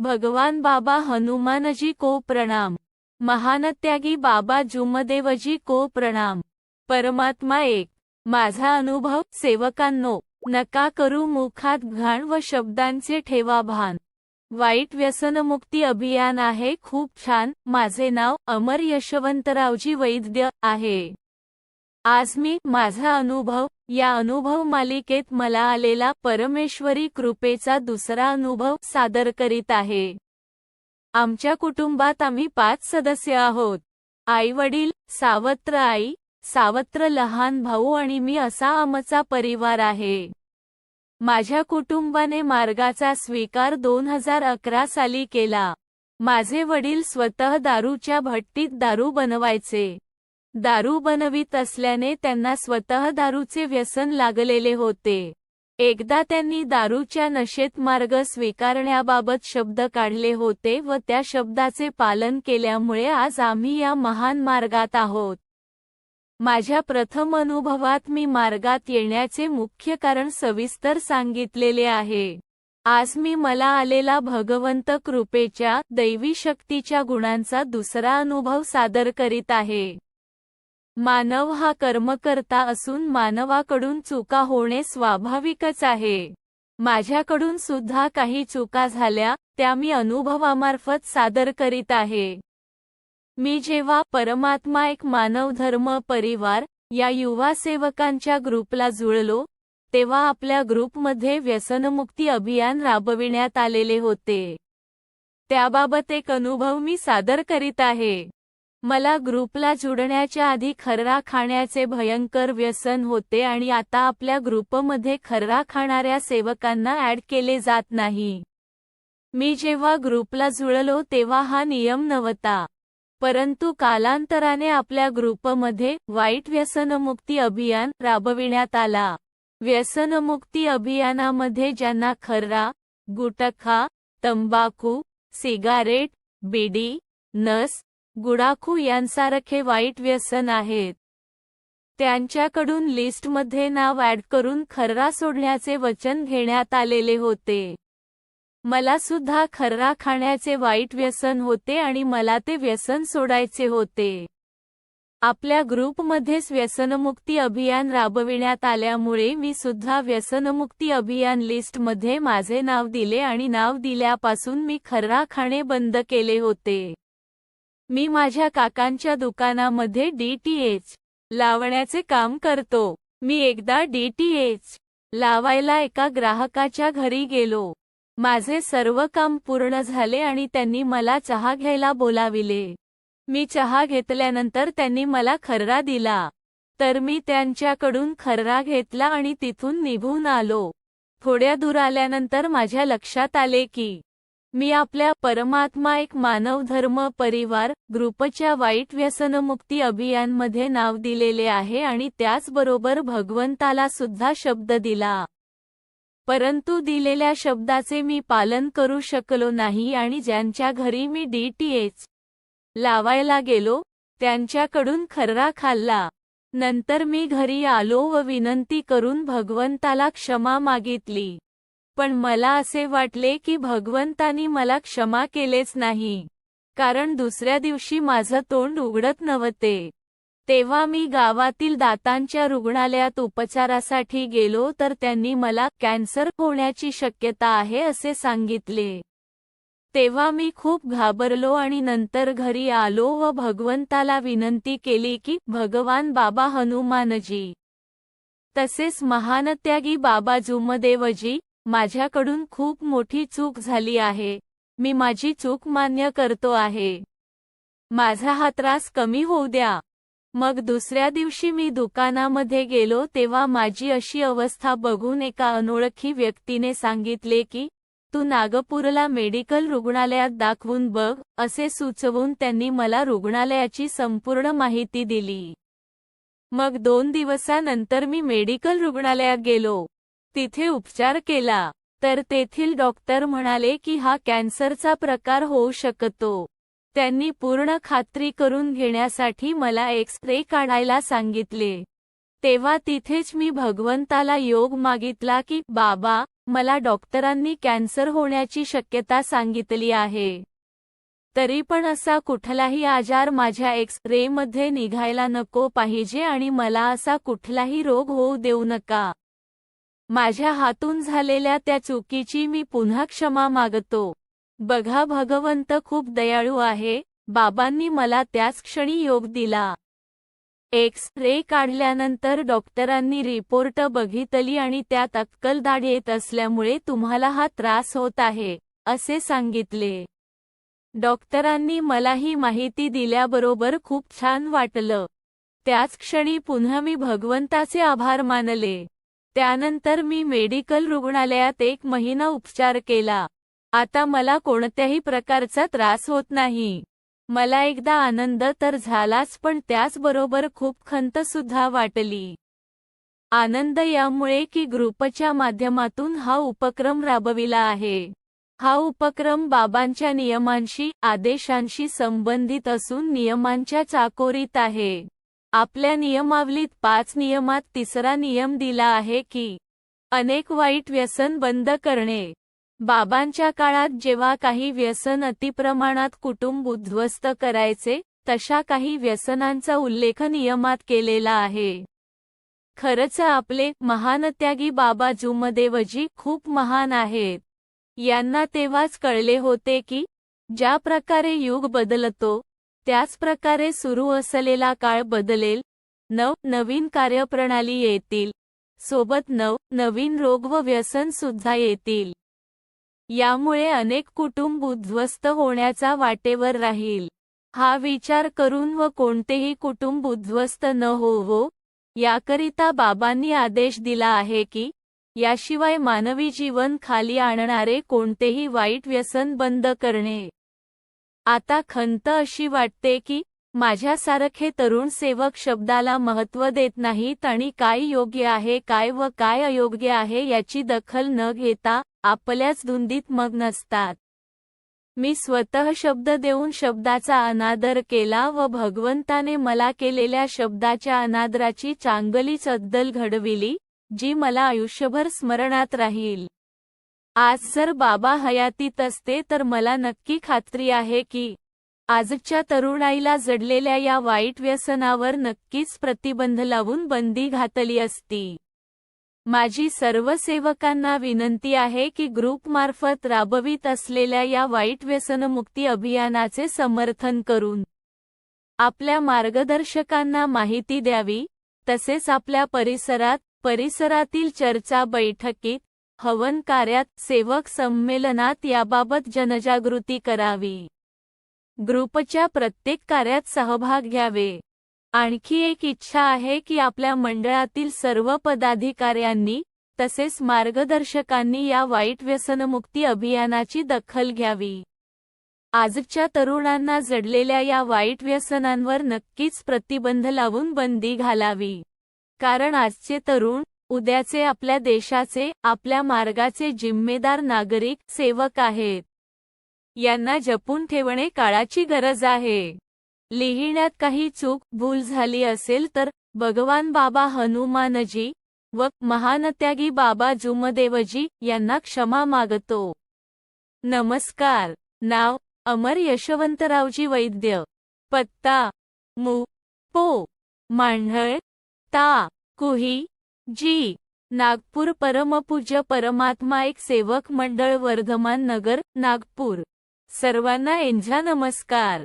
भगवान बाबा हनुमानजी को प्रणाम. महानत्यागी बाबा जुमदेवजी को प्रणाम. परमात्मा एक. माझा अनुभव सेवकांनो नका करू मुखात घाण व शब्दांचे ठेवा भान वाईट व्यसनमुक्ती अभियान आहे खूप छान. माझे नाव अमर यशवंतरावजी वैद्य आहे. आज मी माझा अनुभव या अनुभव मालिकेत मला आलेला परमेश्वरी कृपेचा दुसरा अनुभव सादर करीत आहे. आमच्या कुटुंबात आम्ही पाच सदस्य आहोत. आई वडील सावत्र आई सावत्र लहान भाऊ आणि मी असा आमचा परिवार आहे. माझ्या कुटुंबाने मार्गाचा स्वीकार दोन हजार अकरा साली केला. माझे वडील स्वतः दारूच्या भट्टीत दारू बनवायचे. दारू बनवित असल्याने त्यांना स्वतः दारूचे व्यसन लागलेले होते. एकदा त्यांनी दारूच्या नशेत मार्ग स्वीकारण्याबाबत शब्द काढले होते व त्या शब्दाचे पालन केल्यामुळे आज आम्ही या महान मार्गात आहोत. माझ्या प्रथम अनुभवात मी मार्गात येण्याचे मुख्य कारण सविस्तर सांगितलेले आहे. आज मी मला आलेला भगवंत कृपेच्या दैवी शक्तीच्या गुणांचा दुसरा अनुभव सादर करीत आहे. मानव हा कर्मकर्ता असून मानवाकडून चुका होणे स्वाभाविकच आहे. माझ्याकडून सुद्धा काही चुका झाल्या त्या मी अनुभवामार्फत सादर करीत आहे. मी जेव्हा परमात्मा एक मानव धर्म परिवार या युवा सेवकांच्या ग्रुपला जुळलो तेव्हा आपल्या ग्रुपमध्ये व्यसनमुक्ती अभियान राबविण्यात आलेले होते. त्याबाबत एक अनुभव मी सादर करीत आहे. मला ग्रुपला जुडण्याच्या आधी खर्रा खाण्याचे भयंकर व्यसन होते आणि आता आपल्या ग्रुपमध्ये खर्रा खाणाऱ्या सेवकांना ऍड केले जात नाही. मी जेव्हा ग्रुपला जुळलो तेव्हा हा नियम नव्हता. परंतु कालांतराने आपल्या ग्रुपमध्ये वाईट व्यसनमुक्ती अभियान राबविण्यात आला. व्यसनमुक्ती अभियानामध्ये ज्यांना खर्रा गुटखा तंबाखू सिगारेट बिडी नस गुडाखू यांसारखे वाईट व्यसन आहेत. त्यांच्याकडून लिस्टमध्ये नाव ऍड करून खर्रा सोडण्याचे वचन घेण्यात आलेले होते. मला सुद्धा खर्रा खाण्याचे वाईट व्यसन होते आणि मला ते व्यसन सोडायचे होते. आपल्या ग्रुपमध्येच व्यसनमुक्ती अभियान राबविण्यात आल्यामुळे मी सुद्धा व्यसनमुक्ती अभियान लिस्टमध्ये माझे नाव दिले आणि नाव दिल्यापासून मी खर्रा खाणे बंद केले होते. मी माझ्या काकांच्या दुकानामध्ये डीटीएच लावण्याचे काम करतो. मी एकदा डीटीएच लावायला एका ग्राहकाच्या घरी गेलो. माझे सर्व काम पूर्ण झाले आणि त्यांनी मला चहा घ्यायला बोलाविले. मी चहा घेतल्यानंतर त्यांनी मला खर्रा दिला. तर मी त्यांच्याकडून खर्रा घेतला आणि तिथून निघून आलो. थोड्या दूर आल्यानंतर माझ्या लक्षात आले की मी आपल्या परमात्मा एक मानव धर्म परिवार ग्रुपच्या वाईट व्यसनमुक्ती अभियानमध्ये नाव दिलेले आहे आणि त्याचबरोबर भगवंताला सुद्धा शब्द दिला. परंतु दिलेल्या शब्दाचे मी पालन करू शकलो नाही आणि ज्यांच्या घरी मी डीटीएच लावायला गेलो त्यांच्याकडून खर्रा खाल्ला. नंतर मी घरी आलो व विनंती करून भगवंताला क्षमा मागितली. पण मला असे वाटले की भगवंतानी मला क्षमा केलेच नाही. कारण दुसऱ्या दिवशी माझं तोंड उघडत नव्हते. तेव्हा मी गावातील दातांच्या रुग्णालयात उपचारासाठी गेलो तर त्यांनी मला कॅन्सर होण्याची शक्यता आहे असे सांगितले. तेव्हा मी खूप घाबरलो आणि नंतर घरी आलो व भगवंताला विनंती केली की भगवान बाबा हनुमानजी. तसेच महानत्यागी बाबा जुमदेवजी माझ्याकडून खूप मोठी चूक झाली आहे. मी माझी चूक मान्य करतो आहे. माझा हा त्रास कमी होऊ द्या. मग दुसऱ्या दिवशी मी दुकानामध्ये गेलो तेव्हा माझी अशी अवस्था बघून एका अनोळखी व्यक्तीने सांगितले की तू नागपूरला मेडिकल रुग्णालयात दाखवून बघ असे सुचवून त्यांनी मला रुग्णालयाची संपूर्ण माहिती दिली. मग दोन दिवसानंतर मी मेडिकल रुग्णालयात गेलो. तिथे उपचार केला. तर तेथील डॉक्टर म्हणाले की हा कॅन्सरचा प्रकार होऊ शकतो. त्यांनी पूर्ण खात्री करून घेण्यासाठी मला एक्स रे काढायला सांगितले. तेव्हा तिथेच मी भगवंताला योग मागितला की बाबा मला डॉक्टरांनी कॅन्सर होण्याची शक्यता सांगितली आहे. तरी पण असा कुठलाही आजार माझ्या एक्स रेमध्ये निघायला नको पाहिजे आणि मला असा कुठलाही रोग होऊ देऊ नका. माझ्या हातून झालेल्या त्या चुकीची मी पुन्हा क्षमा मागतो. बघा भगवंत खूप दयाळू आहे. बाबांनी मला त्याच क्षणी योग दिला. एक्स रे काढल्यानंतर डॉक्टरांनी रिपोर्ट बघितली आणि त्यात अक्कल दाढ येत असल्यामुळे तुम्हाला हा त्रास होत आहे असे सांगितले. डॉक्टरांनी मला ही माहिती दिल्याबरोबर खूप छान वाटलं. त्याच क्षणी पुन्हा मी भगवंताचे आभार मानले. त्यानंतर मी मेडिकल रुग्णालयात एक महिना उपचार केला. आता मला कोणत्याही प्रकारचा त्रास होत नाही. मला एकदा आनंद तर झालाच पण त्याचबरोबर खूप खंत सुद्धा वाटली. आनंद यामुळे की ग्रुपच्या माध्यमातून हा उपक्रम राबविला आहे. हा उपक्रम बाबांच्या नियमांशी आदेशांशी संबंधित असून नियमांच्या चाकोरीत आहे. आपल्या नियमावलीत पाच नियमात तिसरा नियम दिला आहे की अनेक वाईट व्यसन बंद करणे. बाबांच्या काळात जेव्हा काही व्यसन अतिप्रमाणात कुटुंब उद्ध्वस्त करायचे तशा काही व्यसनांचा उल्लेख नियमात केलेला आहे. खरंच आपले महानत्यागी बाबा जुमदेवजी खूप महान आहेत. यांना तेव्हाच कळले होते की ज्या प्रकारे युग बदलतो त्याचप्रकारे सुरू असलेला काळ बदलेल. नव नवीन कार्यप्रणाली येतील. सोबत नव नवीन रोग व व्यसन सुद्धा येतील. यामुळे अनेक कुटुंब उद्ध्वस्त होण्याचा वाटेवर राहील. हा विचार करून व कोणतेही कुटुंब उद्ध्वस्त न होवो याकरिता बाबांनी आदेश दिला आहे की याशिवाय मानवी जीवन खाली आणणारे कोणतेही वाईट व्यसन बंद करणे. आता खंत अशी वाटते की माझ्यासारखे तरुण सेवक शब्दाला महत्त्व देत नाहीत आणि काय योग्य आहे काय व काय अयोग्य आहे याची दखल न घेता आपल्याच धुंदीत मग नसतात. मी स्वतः शब्द देऊन शब्दाचा अनादर केला व भगवंताने मला केलेल्या शब्दाच्या अनादराची चांगलीच अद्दल घडविली जी मला आयुष्यभर स्मरणात राहील. आज जर बाबा हयातीत असते तर मला नक्की खात्री आहे की आजच्या तरुणाईला जडलेल्या या वाईट व्यसनावर नक्कीच प्रतिबंध लावून बंदी घातली असती. माझी सर्व सेवकांना विनंती आहे की ग्रुपमार्फत राबवित असलेल्या या वाईट व्यसनमुक्ती अभियानाचे समर्थन करून आपल्या मार्गदर्शकांना माहिती द्यावी तसेच आपल्या परिसरात परिसरातील चर्चा बैठकीत हवन कार्यात सेवक संमेलनात याबाबत जनजागृती करावी. ग्रुपच्या प्रत्येक कार्यात सहभाग घ्यावे. आणखी एक इच्छा आहे की आपल्या मंडळातील सर्व पदाधिकाऱ्यांनी तसेच मार्गदर्शकांनी या वाईट व्यसनमुक्ती अभियानाची दखल घ्यावी. आजच्या तरुणांना जडलेल्या या वाईट व्यसनांवर नक्कीच प्रतिबंध लावून बंदी घालावी. कारण आजचे तरुण उद्याचे आपल्या देशाचे आपल्या मार्गाचे जिम्मेदार नागरिक सेवक आहेत. यांना जपून ठेवणे काळाची गरज आहे. लिहिण्यात काही चूक भूल झाली असेल तर भगवान बाबा हनुमानजी व महानत्यागी बाबा जुमदेवजी यांना क्षमा मागतो. नमस्कार. नाव अमर यशवंतरावजी वैद्य. पत्ता मु पो मांढळ ता कुही जी नागपूर परमपूज्य परमात्मा एक सेवक मंडळ वर्धमान नगर नागपूर. सर्वांना एंझा नमस्कार.